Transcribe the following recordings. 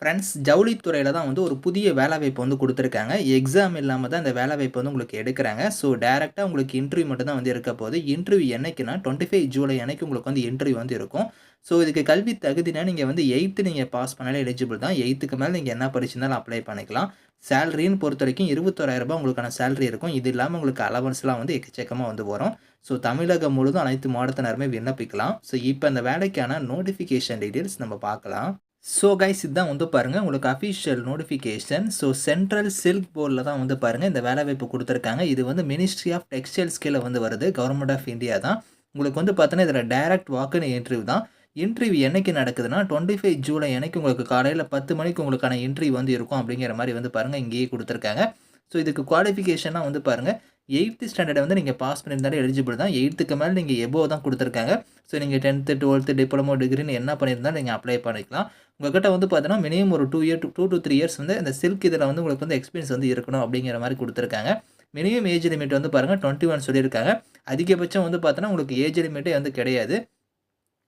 Friends ஜவுளித்துறையில் தான் வந்து ஒரு புதிய வேலைவாய்ப்பு வந்து கொடுத்துருக்காங்க. எக்ஸாம் இல்லாமல் தான் இந்த வேலைவாய்ப்பு வந்து உங்களுக்கு எடுக்கிறாங்க. ஸோ டேரெக்டாக உங்களுக்கு இன்டர்வியூ மட்டும் தான் வந்து இருக்க போகுது. இன்டர்வியூ என்னைக்குன்னா டுவெண்ட்டி ஃபைவ் ஜூலை அன்னைக்கு உங்களுக்கு வந்து இன்டர்வியூ வந்து இருக்கும். ஸோ இதுக்கு கல்வி தகுதினா நீங்கள் வந்து எயித்து நீங்கள் பாஸ் பண்ணாலே எலிஜிபிள் தான். எயித்துக்கு மேலே நீங்கள் என்ன படிச்சிருந்தாலும் அப்ளை பண்ணிக்கலாம். சேலரின்னு பொறுத்த வரைக்கும் இருபத்தோராயிரரூபா உங்களுக்கான சேலரி இருக்கும். இது இல்லாமல் உங்களுக்கு அலவன்ஸ்லாம் வந்து எக்கச்சக்கமாக வந்து வரும். ஸோ தமிழகம் முழுதும் அனைத்து மாவட்டத்தினருமே விண்ணப்பிக்கலாம். ஸோ இப்போ அந்த வேலைக்கான நோட்டிஃபிகேஷன் டீட்டெயில்ஸ் நம்ம பார்க்கலாம். ஸோ கைஸ் இதுதான் வந்து பாருங்கள் உங்களுக்கு official notification so central silk போர்டில் தான் வந்து பாருங்கள் இந்த வேலைவாய்ப்பு கொடுத்துருக்காங்க. இது வந்து மினிஸ்ட்ரி ஆஃப் டெக்ஸ்டைல்ஸ் கீழே வந்து வருது கவர்மெண்ட் ஆஃப் இந்தியா தான். உங்களுக்கு வந்து பார்த்தோன்னா இதில் டைரக்ட் வாக்குன்னு இன்டர்வியூ தான். இன்டர்வியூ என்றைக்கு நடக்குதுன்னா டுவெண்ட்டி ஃபைவ் ஜூலை அன்னைக்கு உங்களுக்கு காலையில் பத்து மணிக்கு உங்களுக்கான இன்டர்வியூ வந்து இருக்கும் அப்படிங்கிற மாதிரி வந்து பாருங்கள் இங்கேயே கொடுத்துருக்காங்க. ஸோ இதுக்கு குவாலிஃபிகேஷனாக வந்து பாருங்கள் எயித்து ஸ்டாண்டர்டை வந்து நீங்கள் பாஸ் பண்ணியிருந்தாலே எலிஜிபிள் தான். எயித்துக்கு மேலே நீங்கள் எபோ தான் கொடுத்துருக்காங்க. ஸோ நீங்கள் டென்த்து டுவெல்த்து டிப்ளமோ டிகிரின்னு என்ன பண்ணியிருந்தாலும் நீங்கள் அப்ளை பண்ணிக்கலாம். உங்கள்கிட்ட வந்து பார்த்தீங்கன்னா மினிமம் ஒரு two year two to three years வந்து இந்த சில்க் இதில் வந்து உங்களுக்கு வந்து எக்ஸ்பீரியன்ஸ் வந்து இருக்கணும் அப்படிங்கிற மாதிரி கொடுத்துருக்காங்க. மினிமம் ஏஜ் லிமிட் வந்து பாருங்கள் டுவெண்ட்டி ஒன் சொல்லியிருக்காங்க. அதிகபட்சம் வந்து பார்த்தோன்னா உங்களுக்கு ஏஜ் லிமிட்டே வந்து கிடையாது.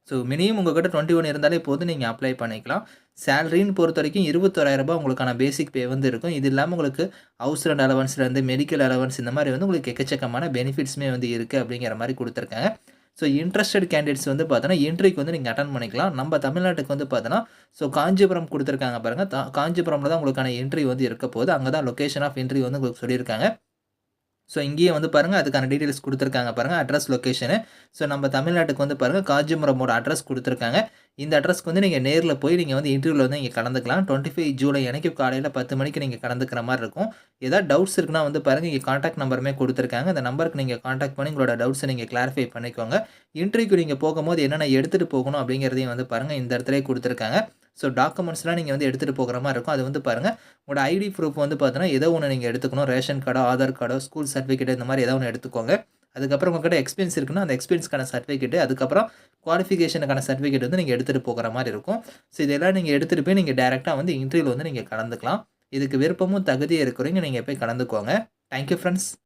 ஸோ மினிமம் உங்கள்கிட்ட டுவெண்ட்டி ஒன் இருந்தாலே போதும் நீங்கள் அப்ளை பண்ணிக்கலாம். சேலரின்னு பொறுத்த வரைக்கும் இருபத்தோராயிரரூபா உங்களுக்கான பேசிக் பே வந்து இருக்கும். இது இல்லாமல் உங்களுக்கு ஹவுஸ் ரெண்ட் அலவன்ஸ்லேருந்து மெடிக்கல் அலவன்ஸ் இந்த மாதிரி வந்து உங்களுக்கு எக்கச்சக்கமான பெனிஃபிட்ஸுமே வந்து இருக்குது அப்படிங்கிற மாதிரி கொடுத்துருக்காங்க. ஸோ இன்ட்ரெஸ்டட் கேண்டிடேட்ஸ் வந்து பார்த்தோன்னா இன்ட்ரிக்கு வந்து நீங்கள் அட்டன் பண்ணிக்கலாம். நம்ம தமிழ்நாட்டுக்கு வந்து பார்த்தோன்னா ஸோ காஞ்சிபுரம் கொடுத்துருக்காங்க பாருங்கள் தா காஞ்சிபுரமில் தான் உங்களுக்கான என்ட்ரி வந்து இருக்க போகுது. அங்கே தான் லொக்கேஷன் ஆஃப் என்ட்ரி வந்து உங்களுக்கு சொல்லியிருக்காங்க. ஸோ இங்கேயே வந்து பாருங்கள் அதுக்கான டீட்டெயில்ஸ் கொடுத்துருக்காங்க பாருங்கள் அட்ரஸ் லொக்கேஷனு ஸோ நம்ம தமிழ்நாட்டுக்கு வந்து பாருங்கள் காஞ்சிபுரமோட அட்ரஸ் கொடுத்துருக்காங்க. இந்த அட்ரஸ்க்கு வந்து நீங்கள் நேரில் போய் நீங்கள் வந்து இன்டர்வியூவில் வந்து நீங்கள் கலந்துக்கலாம். டுவெண்ட்டி ஃபைவ் ஜூலை எனக்கு காலையில் பத்து மணிக்கு நீங்கள் கலந்துக்கிற மாதிரி இருக்கும். ஏதாவது டவுட்ஸ் இருக்குன்னா வந்து பாருங்கள் இங்கே காண்டாக்ட் நம்பருமே கொடுத்துருக்காங்க. அந்த நம்பருக்கு நீங்கள் காண்டாக்ட் பண்ணி உங்களோட டவுட்ஸை நீங்கள் கிளாரிஃபை பண்ணிக்கோங்க. இன்டர்வியூக்கு நீங்கள் போகும்போது என்னென்ன எடுத்துகிட்டு போகணும் அப்படிங்கிறதையும் வந்து பாருங்கள் இந்த இடத்துல கொடுத்துருக்காங்க. ஸோ டாக்குமெண்ட்ஸ்லாம் நீங்கள் வந்து எடுத்துகிட்டு போகிற மாதிரி இருக்கும். அது வந்து பாருங்கள் உங்களோட ஐடி ப்ரூஃப் வந்து பார்த்தீங்கன்னா ஏதோ ஒன்று நீங்கள் எடுத்துக்கணும். ரேஷன் கார்டோ ஆதார் கார்டோ ஸ்கூல் சர்டிஃபிகேட் இந்த மாதிரி ஏதோ ஒன்று எடுத்துக்கோங்க. அதுக்கப்புறம் உங்கள்கிட்ட எக்ஸ்பீரியன்ஸ் இருக்குன்னா அந்த எக்ஸ்பீரியன்ஸ்க்கான சர்டிஃபிகேட்டு அதுக்கப்புறம் குவாலிஃபிகேஷனுக்கான சர்டிஃபிகேட் வந்து நீங்கள் எடுத்துகிட்டு போகிற மாதிரி இருக்கும். ஸோ இதெல்லாம் நீங்கள் எடுத்துகிட்டு போய் நீங்கள் டேரெக்டாக வந்து இன்டர்வியூவில் வந்து நீங்கள் கலந்துக்கலாம். இதுக்கு விருப்பமும் தகுதியாக இருக்கிறவங்க நீங்கள் போய் கலந்துக்கோங்க. Thank you friends